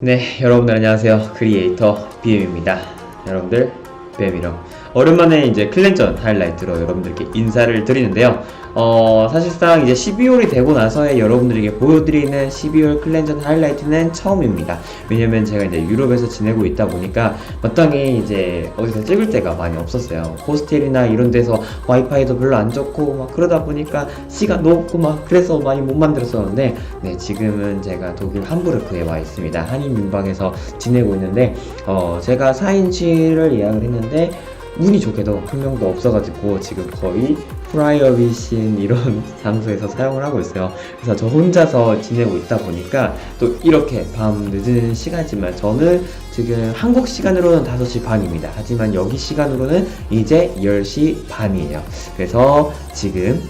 네, 여러분들 안녕하세요. 크리에이터 BM입니다. 여러분들, BM이로 오랜만에 이제 클랜전 하이라이트로 여러분들께 인사를 드리는데요. 어, 사실상 이제 12월이 되고 나서의 여러분들에게 보여드리는 12월 클랜전 하이라이트는 처음입니다. 왜냐면 제가 이제 유럽에서 지내고 있다 보니까 마땅히 이제 어디서 찍을 때가 많이 없었어요. 호스텔이나 이런 데서 와이파이도 별로 안 좋고 막 그러다 보니까 시간도 없고 막 그래서 많이 못 만들었었는데 네, 지금은 제가 독일 함부르크에 와 있습니다. 한인 민방에서 지내고 있는데 어, 제가 4인치를 예약을 했는데 운이 좋게도 한 명도 없어가지고 지금 거의 프라이어빗인 이런 장소에서 사용을 하고 있어요. 그래서 저 혼자서 지내고 있다 보니까 또 이렇게 밤 늦은 시간이지만 저는 지금 한국 시간으로는 5시 반입니다. 하지만 여기 시간으로는 이제 10시 반이에요. 그래서 지금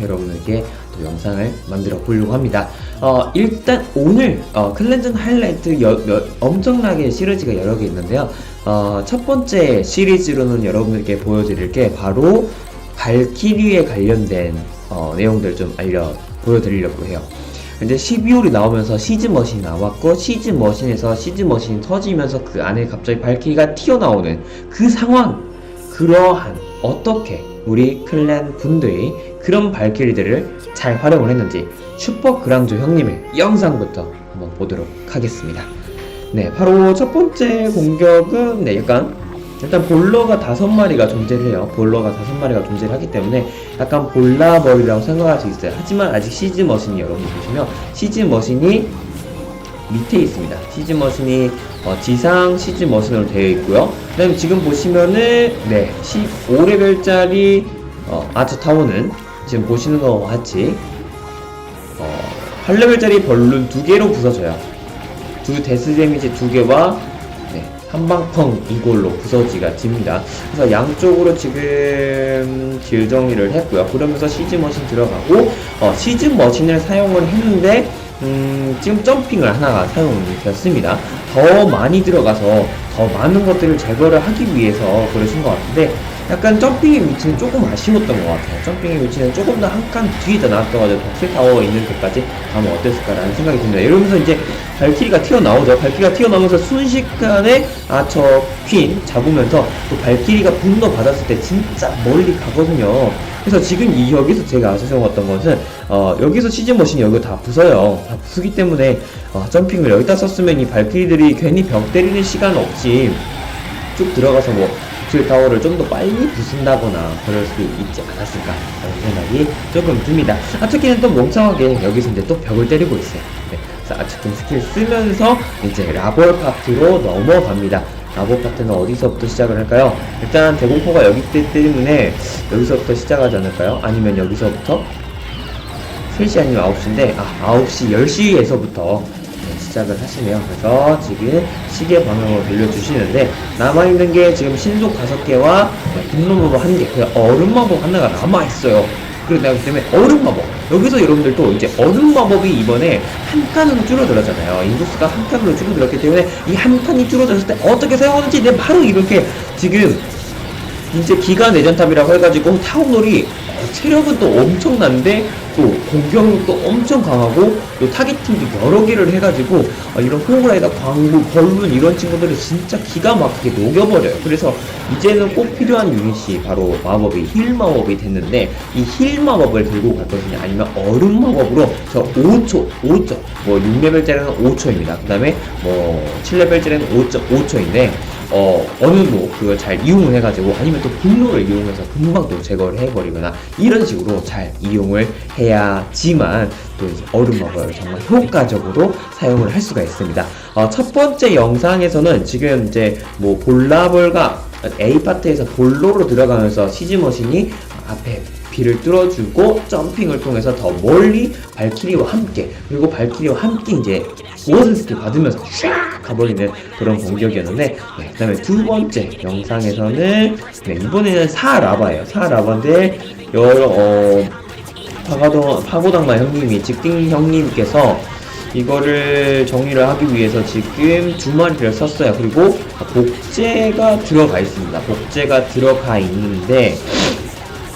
여러분에게 또 영상을 만들어 보려고 합니다. 어, 일단 오늘 어, 클렌전 하이라이트 여, 여- 엄청나게 시리즈가 여러 개 있는데요. 어, 첫 번째 시리즈로는 여러분들께 보여드릴 게 바로 발키리에 관련된 어, 내용들 좀 알려 보여드리려고 해요. 이제 12월이 나오면서 시즈 머신이 나왔고 시즈 머신에서 시즈 머신이 터지면서 그 안에 갑자기 발키리가 튀어나오는 그 상황 그러한 어떻게 우리 클랜 분들이 그런 발키리들을 잘 활용을 했는지 슈퍼 그랑조 형님의 영상부터 한번 보도록 하겠습니다. 네, 바로 첫 번째 공격은 네, 약간 일단 볼러가 다섯 마리가 존재를 해요. 볼러가 다섯 마리가 존재를 하기 때문에 약간 볼라벌이라고 생각할 수 있어요. 하지만 아직 시즈 머신이 여러분 보시면 시즈 머신이 밑에 있습니다. 시즈 머신이 어, 지상 시즈 머신으로 되어 있고요. 그다음에 지금 보시면은 네 15레벨짜리 어, 아트 타워는 지금 보시는 것과 같이 어, 8레벨짜리 벌룬 두 개로 부서져요. 두 데스 데미지 두 개와 네, 한방펑 이걸로 부서지가 됩니다. 그래서 양쪽으로 지금 길 정리를 했고요. 그러면서 시즈 머신 들어가고 어, 시즈 머신을 사용을 했는데 음, 지금 점핑을 하나가 사용이 되었습니다. 더 많이 들어가서 더 많은 것들을 제거를 하기 위해서 그러신 것 같은데 약간 점핑의 위치는 조금 아쉬웠던 것 같아요. 점핑의 위치는 조금 더 한 칸 뒤에다 놨어가지고 덕스타워 있는 데까지 가면 어땠을까라는 생각이 듭니다. 이러면서 이제 발키리가 튀어나오죠. 발키리가 튀어나오면서 순식간에 아저 퀸 잡으면서 또 발키리가 분노 받았을 때 진짜 멀리 가거든요. 그래서 지금 이 여기서 제가 아쉬웠던 것은 어, 여기서 시즌 머신이 여기 다 부서요. 다 부수기 때문에 어, 점핑을 여기다 썼으면 이 발키리들이 괜히 벽 때리는 시간 없이 쭉 들어가서 뭐 길 타워를 좀 더 빨리 부순다거나 그럴 수 있지 않았을까 라는 생각이 조금 듭니다. 아츠키는 또 멍청하게 여기서 이제 또 벽을 때리고 있어요. 네. 아츠키 스킬 쓰면서 이제 라볼 파트로 넘어갑니다. 라볼 파트는 어디서부터 시작을 할까요? 일단 대공포가 여기 있기 때문에 여기서부터 시작하지 않을까요? 아니면 여기서부터 3시 아니면 9시인데 아 9시 10시에서부터 시작을 하시네요. 그래서 지금 시계 방향으로 돌려주시는데 남아있는 게 지금 신속 5개와 분노 마법 1개 그리고 얼음 마법 하나가 남아있어요. 내가 때문에 얼음 마법. 여기서 여러분들 또 이제 얼음 마법이 이번에 한 칸으로 줄어들었잖아요. 인구수가 한 칸으로 줄어들었기 때문에 이 한 칸이 줄어들었을 때 어떻게 사용하는지 내가 바로 이렇게 지금 이제 기가 내전탑이라고 해가지고 타워놀이 어, 체력은 또 엄청난데 또 공격력도 엄청 강하고 또 타겟팅도 여러 개를 해가지고 어, 이런 호그라이더 광부 벌룬 이런 친구들을 진짜 기가 막히게 녹여버려요. 그래서 이제는 꼭 필요한 유닛이 바로 마법이 힐 마법이 됐는데 이 힐 마법을 들고 갈 것이냐 아니면 얼음 마법으로 저 5초 5초 뭐 6레벨짜리는 5초입니다. 그 다음에 뭐 7레벨짜리는 5.5초인데 어, 어느 뭐 그걸 잘 이용을 해가지고 아니면 또 분노를 이용해서 금방 또 제거를 해버리거나 이런 식으로 잘 이용을 해야지만 또 이제 얼음 마법을 정말 효과적으로 사용을 할 수가 있습니다. 어, 첫 번째 영상에서는 지금 이제 뭐 볼라볼과 A 파트에서 볼로로 들어가면서 시즈머신이 앞에 비를 뚫어주고 점핑을 통해서 더 멀리 발키리와 함께 그리고 발키리와 함께 이제 모든 스킬 받으면서 샥 가버리는 그런 공격이었는데 네, 그 다음에 두 번째 영상에서는 네, 이번에는 사라바예요 사라바인데 여러 어, 파고당, 파고당마 형님이 직딩 형님께서 이거를 정리를 하기 위해서 지금 두 마리를 썼어요. 그리고 복제가 들어가 있습니다. 복제가 들어가 있는데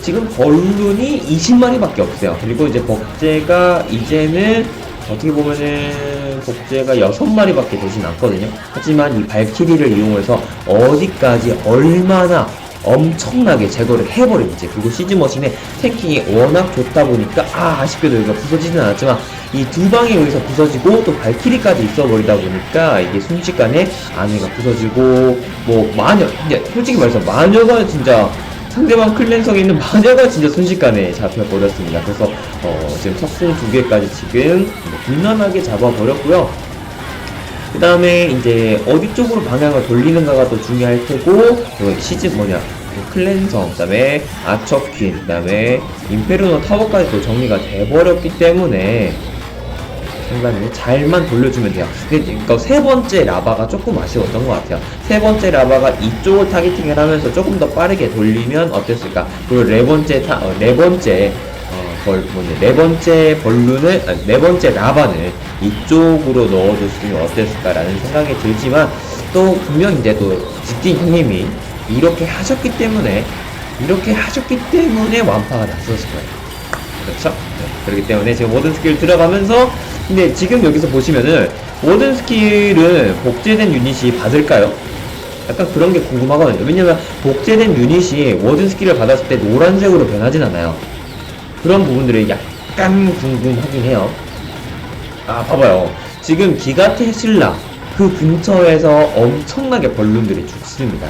지금 벌룬이 20마리밖에 없어요. 그리고 이제 복제가 이제는 어떻게 보면은 복제가 6마리밖에 되진 않거든요. 하지만 이 발키리를 이용해서 어디까지 얼마나 엄청나게 제거를 해버리는지 그리고 시즈머신의 탱킹이 워낙 좋다 보니까 아 아쉽게도 여기가 부서지진 않았지만 이 두 방에 의해서 부서지고 또 발키리까지 있어버리다 보니까 이게 순식간에 안에가 부서지고 뭐 마녀 솔직히 말해서 마녀가 진짜 상대방 클랜성에 있는 마녀가 진짜 순식간에 잡혀버렸습니다. 그래서 어, 지금 석궁 두 개까지 지금 뭐 무난하게 잡아버렸고요. 그 다음에 이제 어디 쪽으로 방향을 돌리는가가 또 중요할 테고 그 시즌 뭐냐 그 클랜성 그 다음에 아처퀸 그 다음에 임페르노 타워까지 또 정리가 돼버렸기 때문에 순간에 잘만 돌려주면 돼요. 그러니까 세 번째 라바가 조금 아쉬웠던 것 같아요. 세 번째 라바가 이쪽을 타겟팅을 하면서 조금 더 빠르게 돌리면 어땠을까? 그리고 네 번째 타, 어, 네 번째 어, 벌, 뭐냐, 네 번째 벌룬을, 아니, 네 번째 라바를 이쪽으로 넣어줬으면 어땠을까라는 생각이 들지만, 또 분명 이제 또, 직진 형님이 이렇게 하셨기 때문에, 이렇게 하셨기 때문에 완파가 났었을 거예요. 그렇죠? 네, 그렇기 때문에 지금 모든 스킬 들어가면서, 근데 지금 여기서 보시면은, 모든 스킬은 복제된 유닛이 받을까요? 약간 그런 게 궁금하거든요. 왜냐면 복제된 유닛이 워든 스킬을 받았을 때 노란색으로 변하진 않아요. 그런 부분들이 약간 궁금하긴 해요. 아, 봐봐요. 지금 기가 테슬라 그 근처에서 엄청나게 벌룬들이 죽습니다.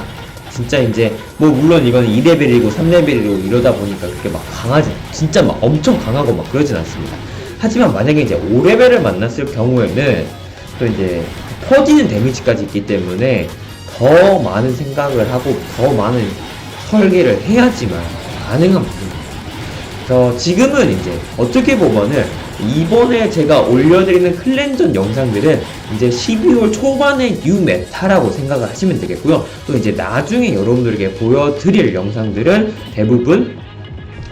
진짜 이제 뭐 물론 이거는 2레벨이고 3레벨이고 이러다 보니까 그렇게 막 강하지 진짜 막 엄청 강하고 막 그러진 않습니다. 하지만 만약에 이제 5레벨을 만났을 경우에는 또 이제 퍼지는 데미지까지 있기 때문에 더 많은 생각을 하고 더 많은 설계를 해야지만 가능한 부분입니다. 그래서 지금은 이제 어떻게 보면은 이번에 제가 올려드리는 클랜전 영상들은 이제 12월 초반의 뉴 메타라고 생각을 하시면 되겠고요. 또 이제 나중에 여러분들에게 보여드릴 영상들은 대부분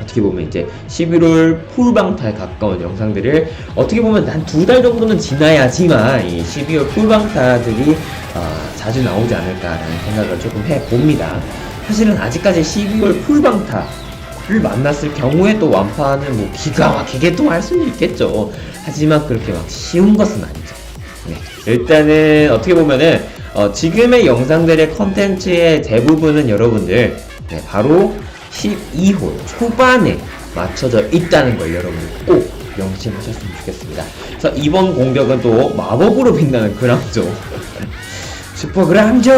어떻게 보면 이제 11월 풀방타에 가까운 영상들을 어떻게 보면 한 두 달 정도는 지나야지만 이 12월 풀방타들이 어, 자주 나오지 않을까라는 생각을 조금 해봅니다. 사실은 아직까지 12월 풀방타를 만났을 경우에 또 완파는 뭐 기가 막히게 또 할 수는 있겠죠. 하지만 그렇게 막 쉬운 것은 아니죠. 네. 일단은 어떻게 보면은 어, 지금의 영상들의 컨텐츠의 대부분은 여러분들 네, 바로 12홀 초반에 맞춰져 있다는 걸 여러분들 꼭 명심하셨으면 좋겠습니다. 그래서 이번 공격은 또 마법으로 빛나는 그랑조 슈퍼 그랑조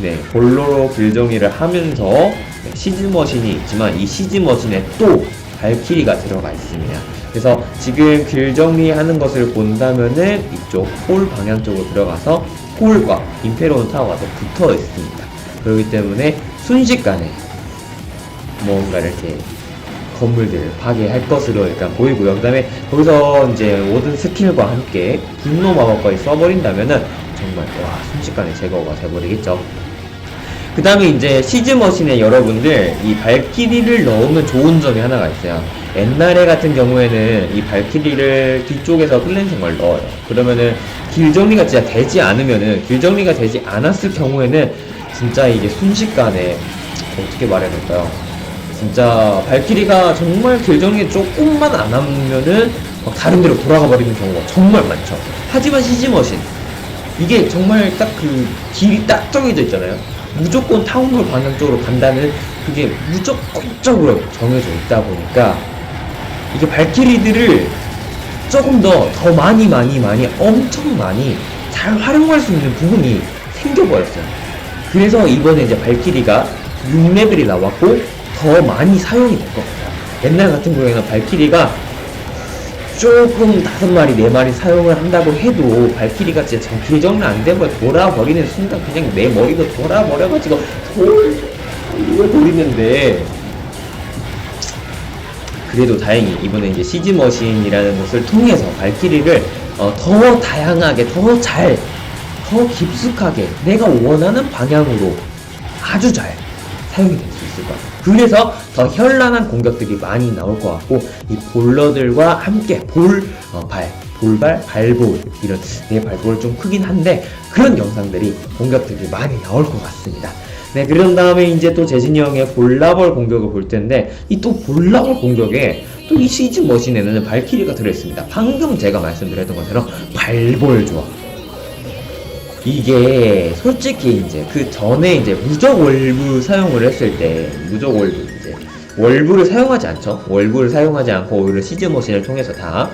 네 볼로로 길정리를 하면서 네, 시즈 머신이 있지만 이 시즈 머신에 또 발키리가 들어가 있습니다. 그래서 지금 길 정리하는 것을 본다면은 이쪽 홀 방향 쪽으로 들어가서 홀과 임페로온 타워가 더 붙어 있습니다. 그렇기 때문에 순식간에 뭔가 이렇게 건물들을 파괴할 것으로 일단 보이고요. 그 다음에 거기서 이제 모든 스킬과 함께 분노 마법까지 써버린다면은 정말 와 순식간에 제거가 돼버리겠죠. 그 다음에 이제 시즈머신에 여러분들 이 발키리를 넣으면 좋은 점이 하나가 있어요. 옛날에 같은 경우에는 이 발키리를 뒤쪽에서 클렌징을 넣어요. 그러면은 길 정리가 진짜 되지 않으면은 길 정리가 되지 않았을 경우에는 진짜 이게 순식간에 어떻게 말해야 될까요? 진짜 발키리가 정말 길 정리 조금만 안 하면은 막 다른 데로 돌아가 버리는 경우가 정말 많죠. 하지만 시즈머신 이게 정말 딱 그 길이 딱 정해져 있잖아요. 무조건 타운홀 방향 쪽으로 간다는 그게 무조건적으로 정해져 있다 보니까 이게 발키리들을 조금 더, 더 많이, 많이, 많이, 엄청 많이 잘 활용할 수 있는 부분이 생겨버렸어요. 그래서 이번에 이제 발키리가 6레벨이 나왔고 더 많이 사용이 될것 같아요. 옛날 같은 경우에는 발키리가 조금 다섯 마리 네 마리 사용을 한다고 해도 발키리가 진짜 정길 정리 안 되고 돌아버리는 순간 그냥 내 머리도 돌아버려가지고 돌 돌리는데. 그래도 다행히 이번에 이제 시즈 머신이라는 것을 통해서 발키리를 어, 더 다양하게 더 잘 더 깊숙하게 내가 원하는 방향으로 아주 잘 사용이 될수 있을 것 같아요. 그래서 더 현란한 공격들이 많이 나올 것 같고 이 볼러들과 함께 볼, 어, 발, 볼발, 발볼 이런 네 발볼 좀 크긴 한데 그런 영상들이 공격들이 많이 나올 것 같습니다. 네 그런 다음에 이제 또 재진이 형의 볼라볼 공격을 볼 텐데 이 또 볼라볼 공격에 또 이 시즈 머신에는 발키리가 들어있습니다. 방금 제가 말씀드렸던 것처럼 발볼 조합. 이게 솔직히 이제 그 전에 이제 무적 월부 사용을 했을 때 무적 월부 이제 월부를 사용하지 않죠. 월부를 사용하지 않고 오히려 시즈 머신을 통해서 다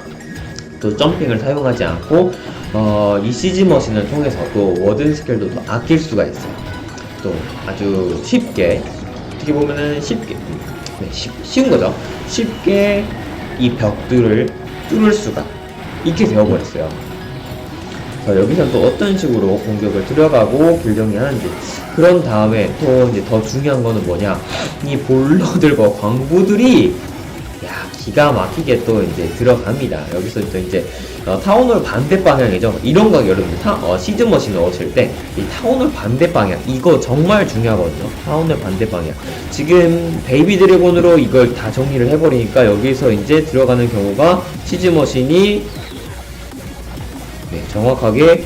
또 점핑을 사용하지 않고 어, 이 시즈 머신을 통해서 또 워든 스킬도 더 아낄 수가 있어요. 또 아주 쉽게 어떻게 보면은 쉽게 네, 쉽, 쉬운 거죠. 쉽게 이 벽들을 뚫을 수가 있게 되어버렸어요. 자, 여기서 또 어떤 식으로 공격을 들어가고 길정리 하는지. 그런 다음에 또 이제 더 중요한 거는 뭐냐. 이 볼러들과 광부들이 야 기가 막히게 또 이제 들어갑니다. 여기서 또 이제 어, 타운홀 반대 방향이죠. 이런 거 여러분들 타, 어, 시즌 머신 넣으실 때 이 타운홀 반대 방향 이거 정말 중요하거든요. 타운홀 반대 방향. 지금 베이비 드래곤으로 이걸 다 정리를 해버리니까 여기서 이제 들어가는 경우가 시즌 머신이 네, 정확하게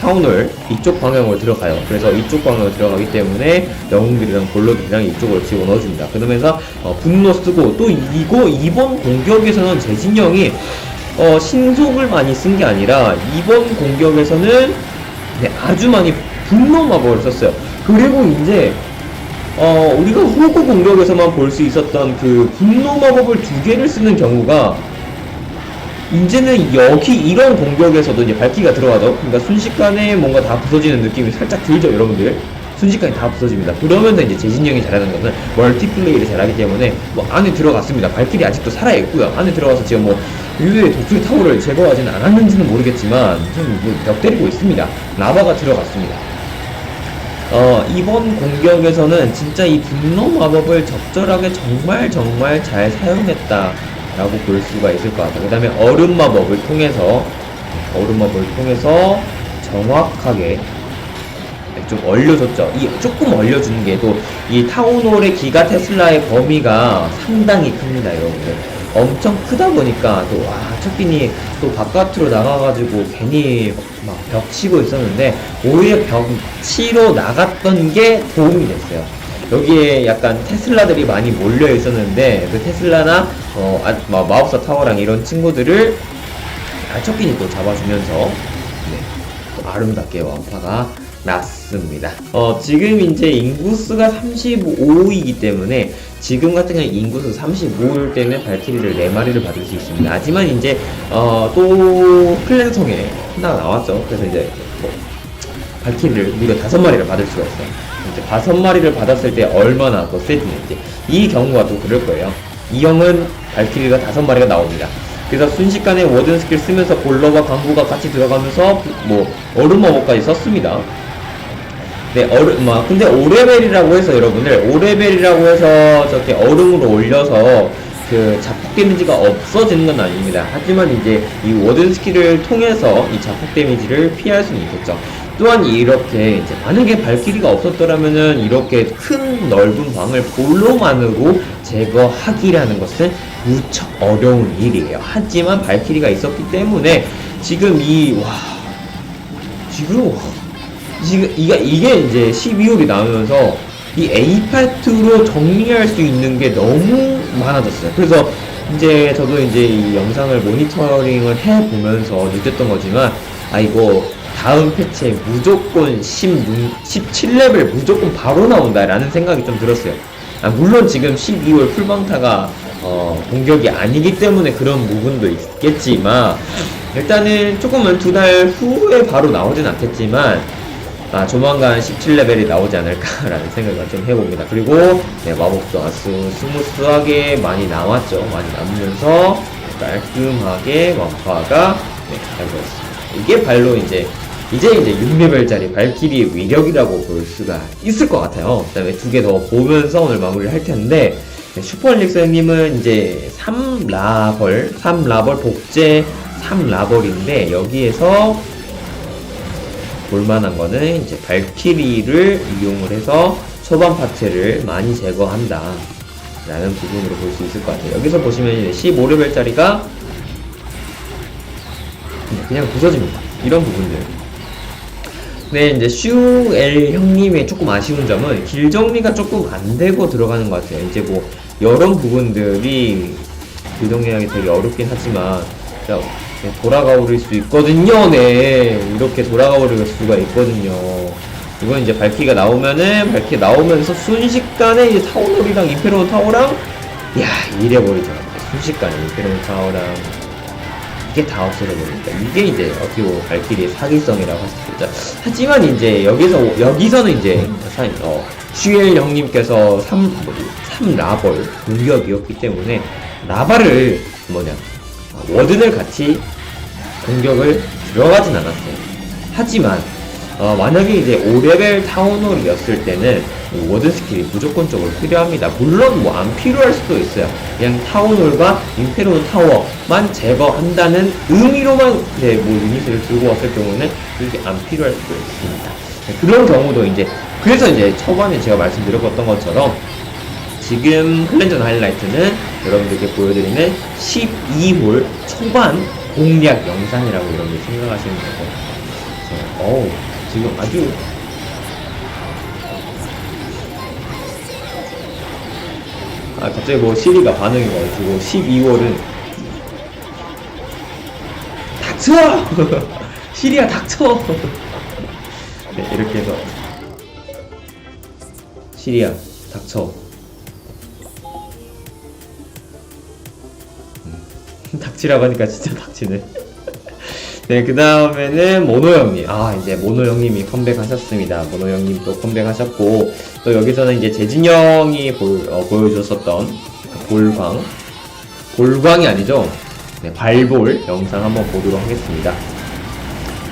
타운을 이쪽 방향으로 들어가요. 그래서 이쪽 방향으로 들어가기 때문에 영웅들이랑 볼러들이랑 이쪽으로 집어넣어줍니다. 그러면서 어, 분노 쓰고 또 이거 이번 공격에서는 재진영이 어, 신속을 많이 쓴 게 아니라 이번 공격에서는 네, 아주 많이 분노 마법을 썼어요. 그리고 이제 어, 우리가 호구 공격에서만 볼 수 있었던 그 분노 마법을 두 개를 쓰는 경우가 이제는 여기 이런 공격에서도 이제 발키가 들어가죠. 그러니까 순식간에 뭔가 다 부서지는 느낌이 살짝 들죠, 여러분들. 순식간에 다 부서집니다. 그러면서 이제 재진영이 잘하는 것은 멀티플레이를 잘하기 때문에 뭐 안에 들어갔습니다. 발길이 아직도 살아있고요. 안에 들어가서 지금 뭐 유유의 독수리 타워를 제거하지는 않았는지는 모르겠지만 좀벽 때리고 있습니다. 라바가 들어갔습니다. 어, 이번 공격에서는 진짜 이 분노 마법을 적절하게 정말 정말 잘 사용했다 라고 볼 수가 있을 것 같아요. 그 다음에 얼음 마법을 통해서, 얼음 마법을 통해서 정확하게 좀 얼려줬죠. 이 조금 얼려주는 게 또 이 타운홀의 기가 테슬라의 범위가 상당히 큽니다, 여러분들. 엄청 크다 보니까 또 와, 첫빈이 또 바깥으로 나가가지고 괜히 막 벽 치고 있었는데 오히려 벽 치러 나갔던 게 도움이 됐어요. 여기에 약간 테슬라들이 많이 몰려 있었는데 그 테슬라나 어, 아, 마, 마법사 타워랑 이런 친구들을 아, 첫빈이 또 잡아주면서 네, 또 아름답게 완파가 났습니다. 어, 지금 이제 인구수가 35이기 때문에 지금 같은 경우 인구수 35일 때문에 발키리를 4마리를 받을 수 있습니다. 하지만 이제 어, 또 클랜성에 하나가 나왔죠. 그래서 이제 뭐 발키리를 무려 5마리를 받을 수가 있어요. 이제 5마리를 받았을 때 얼마나 더 세지는지 이 경우가 또 그럴 거예요. 이 형은 발키리가 5마리가 나옵니다. 그래서 순식간에 워든 스킬 쓰면서 볼러와 강구가 같이 들어가면서 뭐 얼음 마법까지 썼습니다. 네, 얼음, 막, 근데 5레벨이라고 해서 여러분들, 5레벨이라고 해서 저렇게 얼음으로 올려서 그 자폭 데미지가 없어지는 건 아닙니다. 하지만 이제 이 워든 스킬을 통해서 이 자폭 데미지를 피할 수는 있겠죠. 또한 이렇게 이제 만약에 발키리가 없었더라면은 이렇게 큰 넓은 방을 볼로만으로 제거하기라는 것은 무척 어려운 일이에요. 하지만 발키리가 있었기 때문에 지금 이, 와, 지금, 와, 지금 이게 이게 이제 12월이 나오면서 이 A 파트로 정리할 수 있는 게 너무 많아졌어요. 그래서 이제 저도 이제 이 영상을 모니터링을 해 보면서 느꼈던 거지만 아 이거 다음 패치에 무조건 16, 17레벨 무조건 바로 나온다라는 생각이 좀 들었어요. 아, 물론 지금 12월 풀방타가 어, 공격이 아니기 때문에 그런 부분도 있겠지만 일단은 조금은 두 달 후에 바로 나오진 않겠지만 아, 조만간 17레벨이 나오지 않을까라는 생각을 좀 해봅니다. 그리고, 네, 마법도 아주 스무스하게 많이 나왔죠. 많이 남으면서 깔끔하게 완파가, 네, 되었습니다. 이게 발로 이제, 이제 이제 6레벨짜리 발키리의 위력이라고 볼 수가 있을 것 같아요. 그 다음에 두 개 더 보면서 오늘 마무리를 할 텐데, 네, 슈퍼엘릭스님은 이제 3라벌, 3라벌 복제 3라벌인데, 여기에서 볼만한 거는 이제 발키리를 이용을 해서 초반 파츠를 많이 제거한다 라는 부분으로 볼 수 있을 것 같아요. 여기서 보시면 이제 15레벨짜리가 그냥 부서집니다. 이런 부분들. 네 이제 슈엘 형님의 조금 아쉬운 점은 길 정리가 조금 안 되고 들어가는 것 같아요. 이제 뭐 이런 부분들이 교정하기 되게 어렵긴 하지만 자, 네, 돌아가 버릴 수 있거든요. 네 이렇게 돌아가 버릴 수가 있거든요. 이건 이제 발키가 나오면은 발키 나오면서 순식간에 이제 타오놀이랑 임페로 타오랑 야 이래 버리죠. 순식간에 임페로 타오랑 이게 다 없어져 버립니다. 이게 이제 어떻게 보면 발키리의 사기성이라고 할 수 있죠. 하지만 이제 여기서 여기서는 이제 사, 어, 슈엘 형님께서 3 뭐지 3 라벌 공격이었기 때문에 라발을 뭐냐 아, 워든을 같이 공격을 들어가진 않았어요. 하지만 어, 만약에 이제 5레벨 타운홀이었을 때는 이 워든 스킬이 무조건적으로 필요합니다. 물론 뭐 안 필요할 수도 있어요. 그냥 타운홀과 임페로 타워만 제거한다는 의미로만 네, 뭐 유닛을 들고 왔을 경우는 그렇게 안 필요할 수도 있습니다. 네, 그런 경우도 이제 그래서 이제 초반에 제가 말씀드렸던 것처럼 지금 클렌전 하이라이트는 여러분들께 보여드리는 12홀 초반 공략 영상이라고 여러분들 생각하시면 그래서 어우 지금 아주 아 갑자기 뭐 시리가 반응해가지고 12월은 닥쳐! 시리야 닥쳐! 네 이렇게 해서 시리야 닥쳐 닥치라고 하니까 진짜 닥치네 네, 그 다음에는 모노 형님. 아, 이제 모노 형님이 컴백하셨습니다. 모노 형님 또 컴백하셨고, 또 여기서는 이제 재진 형이 보, 어, 보여줬었던 그 볼광. 볼광이 아니죠? 네, 발볼 영상 한번 보도록 하겠습니다.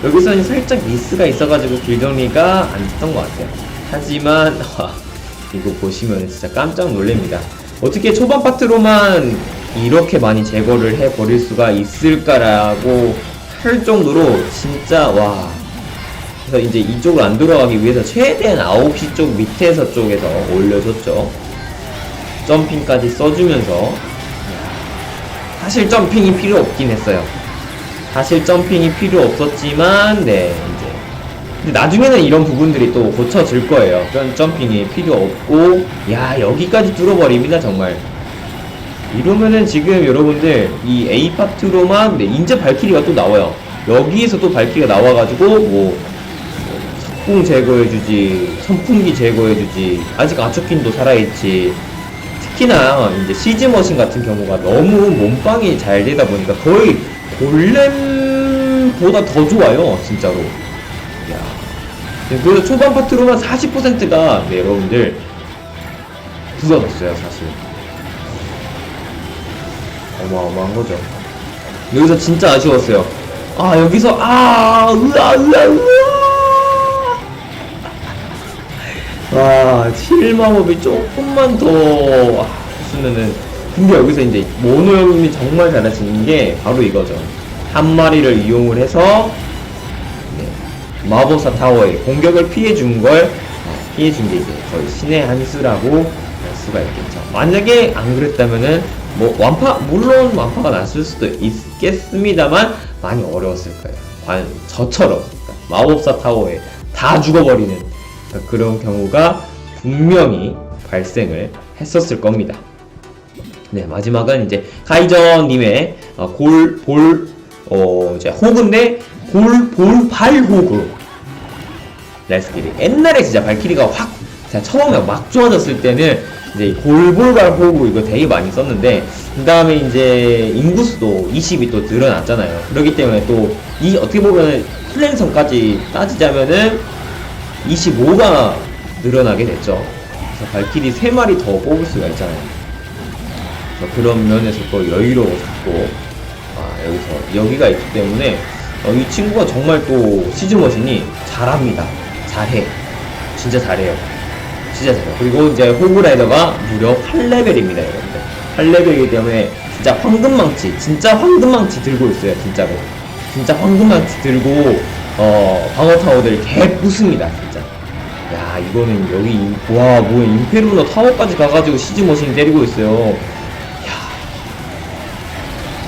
여기서는 살짝 미스가 있어가지고 길 정리가 안 됐던 것 같아요. 하지만, 와, 이거 보시면 진짜 깜짝 놀랍니다. 어떻게 초반 파트로만 이렇게 많이 제거를 해버릴 수가 있을까라고 할 정도로 진짜 와. 그래서 이제 이쪽으로 안 돌아가기 위해서 최대한 9시 쪽 밑에서 쪽에서 올려줬죠. 점핑까지 써주면서. 사실 점핑이 필요 없긴 했어요. 사실 점핑이 필요 없었지만 네 이제. 근데 나중에는 이런 부분들이 또 고쳐질 거예요. 그런 점핑이 필요 없고. 야 여기까지 뚫어버립니다 정말 이러면은 지금 여러분들 이 A 파트로만 네, 인제 발키리가 또 나와요. 여기에서 또 발키리가 나와가지고 뭐, 뭐 석궁 제거해주지, 선풍기 제거해주지, 아직 아초킨도 살아있지. 특히나 이제 시즈 머신 같은 경우가 너무 몸빵이 잘 되다 보니까 거의 골렘보다 더 좋아요, 진짜로. 야. 네, 그래서 초반 파트로만 40%가 네, 여러분들 부서졌어요, 사실. 어마어마한 거죠. 여기서 진짜 아쉬웠어요. 아 여기서 아 으아 으아 으아 와 7마법이 조금만 더 했으면은 근데 여기서 이제 모노 형님이 정말 잘하시는 게 바로 이거죠. 한 마리를 이용을 해서 네, 마법사 타워에 공격을 피해 준 걸 피해 준 게 이제 거의 신의 한 수라고 할 수가 있겠죠. 만약에 안 그랬다면은 뭐 완파 물론 완파가 났을 수도 있겠습니다만 많이 어려웠을 거예요. 과연 저처럼 그러니까 마법사 타워에 다 죽어버리는 그런 경우가 분명히 발생을 했었을 겁니다. 네 마지막은 이제 카이저님의 어, 골볼 어, 이제 호그인데 골볼 발 호그 레스키리 옛날에 진짜 발키리가 확 처음에 막 좋아졌을 때는 이제 골볼발 호구 이거 되게 많이 썼는데 그 다음에 이제 인구수도 20이 또 늘어났잖아요. 그렇기 때문에 또 이 어떻게 보면 플랜성까지 따지자면은 25가 늘어나게 됐죠. 그래서 발키리 3마리 더 뽑을 수가 있잖아요. 그런 면에서 또 여유로웠고 아 여기서 여기가 있기 때문에 어, 이 친구가 정말 또 시즈 머신이 잘합니다. 잘해. 진짜 잘해요. 진짜 잘해요. 그리고 이제 호그라이더가 무려 8레벨입니다, 여러분들. 8레벨이기 때문에 진짜 황금망치, 진짜 황금망치 들고 있어요, 진짜로. 진짜 황금망치 들고, 어, 방어타워들 개 부숩니다, 진짜. 야, 이거는 여기, 임- 와, 뭐야, 임페르노 타워까지 가가지고 시즈머신 때리고 있어요.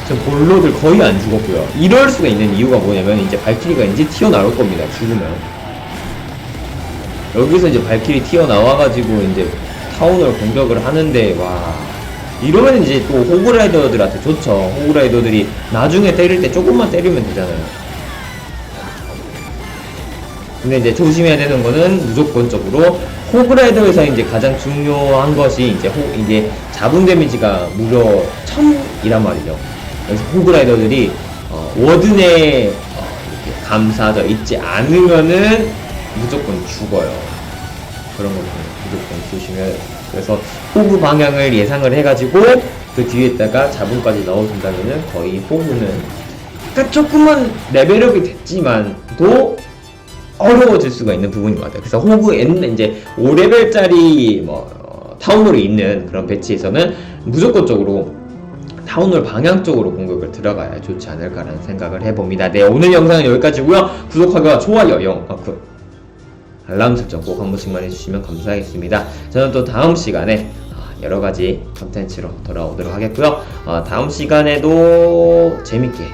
저 볼로들 거의 안 죽었고요. 이럴 수가 있는 이유가 뭐냐면 이제 발키리가 이제 튀어나올 겁니다. 죽으면. 여기서 이제 발키리 튀어나와가지고 이제 타운을 공격을 하는데 와 이러면 이제 또 호그라이더들한테 좋죠. 호그라이더들이 나중에 때릴 때 조금만 때리면 되잖아요. 근데 이제 조심해야 되는 거는 무조건적으로 호그라이더에서 이제 가장 중요한 것이 이제 호, 이제 자분 데미지가 무려 1000이란 말이죠. 그래서 호그라이더들이 어, 워든에 어, 감싸져 있지 않으면은 무조건 죽어요. 그런 것들 무조건 조심해야 돼요. 그래서 호구 방향을 예상을 해가지고 그 뒤에다가 자분까지 넣어준다면은 거의 호구는 그러니까 조금은 레벨업이 됐지만도 어려워질 수가 있는 부분인 것 같아요. 그래서 호구 N 이제 5레벨짜리 뭐 어, 타운홀이 있는 그런 배치에서는 무조건적으로 타운홀 방향 쪽으로 공격을 들어가야 좋지 않을까라는 생각을 해봅니다. 네 오늘 영상은 여기까지고요. 구독하기와 좋아요, 영, 아, 그, 알람 설정 꼭 한 번씩만 해주시면 감사하겠습니다. 저는 또 다음 시간에 아, 여러 가지 컨텐츠로 돌아오도록 하겠고요. 어, 다음 시간에도 재밌게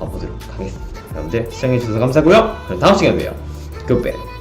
와보도록 하겠습니다. 여러분들 시청해주셔서 감사하고요. 그럼 다음 시간에 봬요. 굿베.